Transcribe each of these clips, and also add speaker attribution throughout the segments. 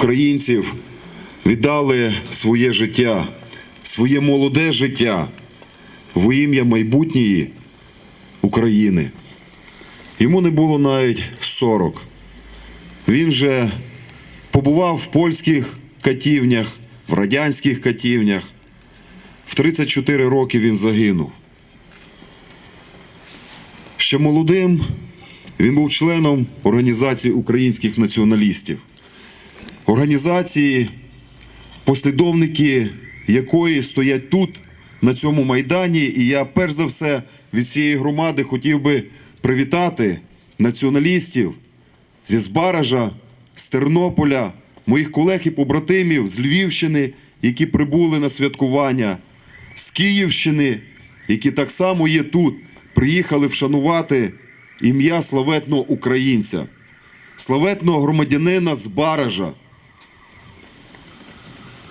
Speaker 1: українців віддали своє життя, своє молоде життя во ім'я майбутньої України. Йому не було навіть 40. Він же побував в польських катівнях, в радянських катівнях. В 34 роки він загинув. Ще молодим він був членом Організації українських націоналістів. Організації, послідовники якої стоять тут, на цьому майдані. І я перш за все від цієї громади хотів би привітати націоналістів зі Збаража, з Тернополя, моїх колег і побратимів з Львівщини, які прибули на святкування, з Київщини, які так само є тут, приїхали вшанувати ім'я славетного українця, славетного громадянина з Баража.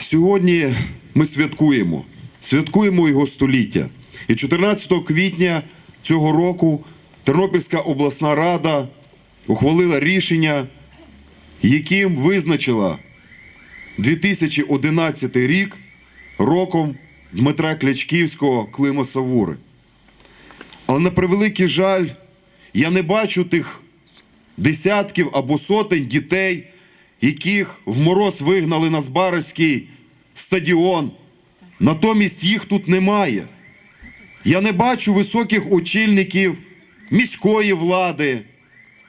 Speaker 1: Сьогодні ми святкуємо, святкуємо його століття. І 14 квітня цього року Тернопільська обласна рада ухвалила рішення, яким визначила 2011 рік роком Дмитра Клячківського Клима Савури. Але на превеликий жаль, я не бачу тих десятків або сотень дітей, яких в мороз вигнали на Збаразький стадіон. Натомість їх тут немає. Я не бачу високих очільників міської влади,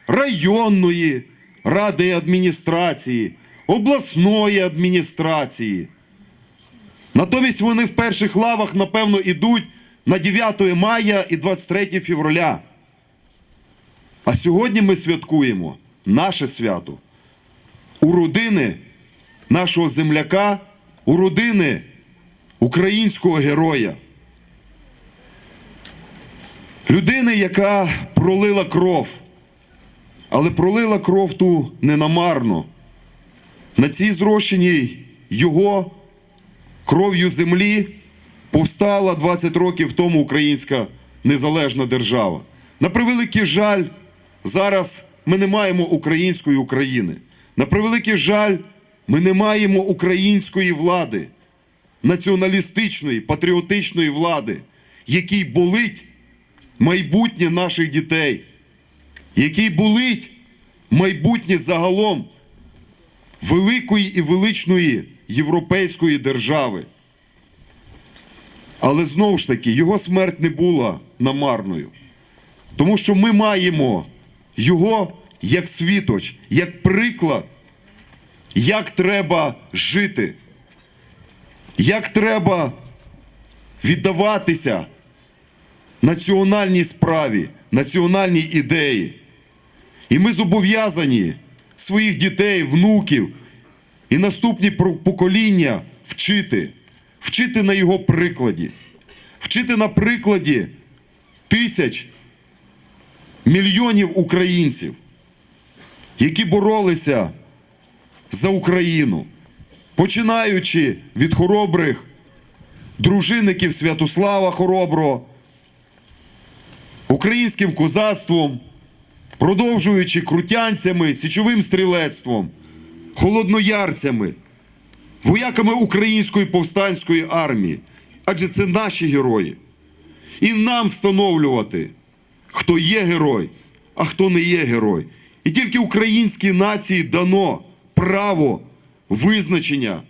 Speaker 1: районної ради адміністрації, обласної адміністрації. Натомість вони в перших лавах, напевно, ідуть на 9 мая і 23 февраля. А сьогодні ми святкуємо наше свято у родини нашого земляка, у родини українського героя. Людини, яка пролила кров, але пролила кров ту ненамарно. На цій зрощеній його кров'ю землі повстала 20 років тому українська незалежна держава. На превеликий жаль, зараз ми не маємо української України. На превеликий жаль, ми не маємо української влади, націоналістичної, патріотичної влади, якій болить майбутнє наших дітей, який болить майбутнє загалом великої і величної європейської держави. Але знову ж таки, його смерть не була намарною. Тому що ми маємо його як світоч, як приклад, як треба жити, як треба віддаватися національній справі, національній ідеї. І ми зобов'язані своїх дітей, внуків і наступні покоління вчити, вчити на його прикладі, вчити на прикладі тисяч мільйонів українців, які боролися за Україну, починаючи від хоробрих дружинників Святослава Хороброго, українським козацтвом, продовжуючи крутянцями, січовим стрілецтвом, холодноярцями, вояками української повстанської армії. Адже це наші герої. І нам встановлювати, хто є герой, а хто не є герой. І тільки українській нації дано право визначення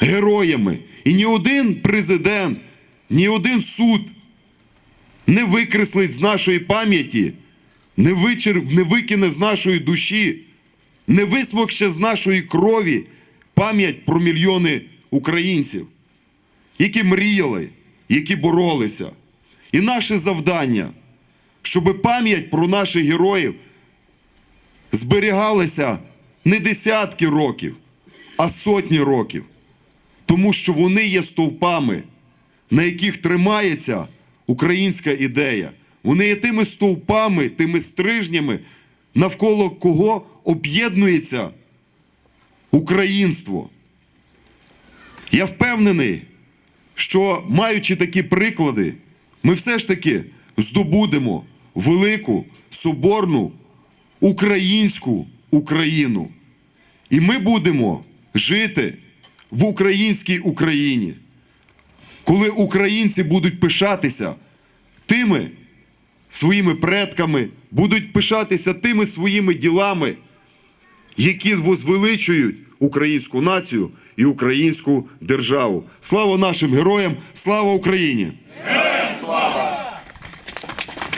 Speaker 1: героями. І ні один президент, ні один суд не викреслить з нашої пам'яті, не, вичер... не викине з нашої душі, не висмокше з нашої крові пам'ять про мільйони українців, які мріяли, які боролися. І наше завдання, щоб пам'ять про наших героїв зберігалася не десятки років, а сотні років. Тому що вони є стовпами, на яких тримається українська ідея. Вони є тими стовпами, тими стрижнями, навколо кого об'єднується українство. Я впевнений, що маючи такі приклади, ми все ж таки здобудемо велику, соборну українську Україну. І ми будемо жити в українській Україні, коли українці будуть пишатися тими своїми предками, будуть пишатися тими своїми ділами, які возвеличують українську націю і українську державу. Слава нашим героям! Слава Україні!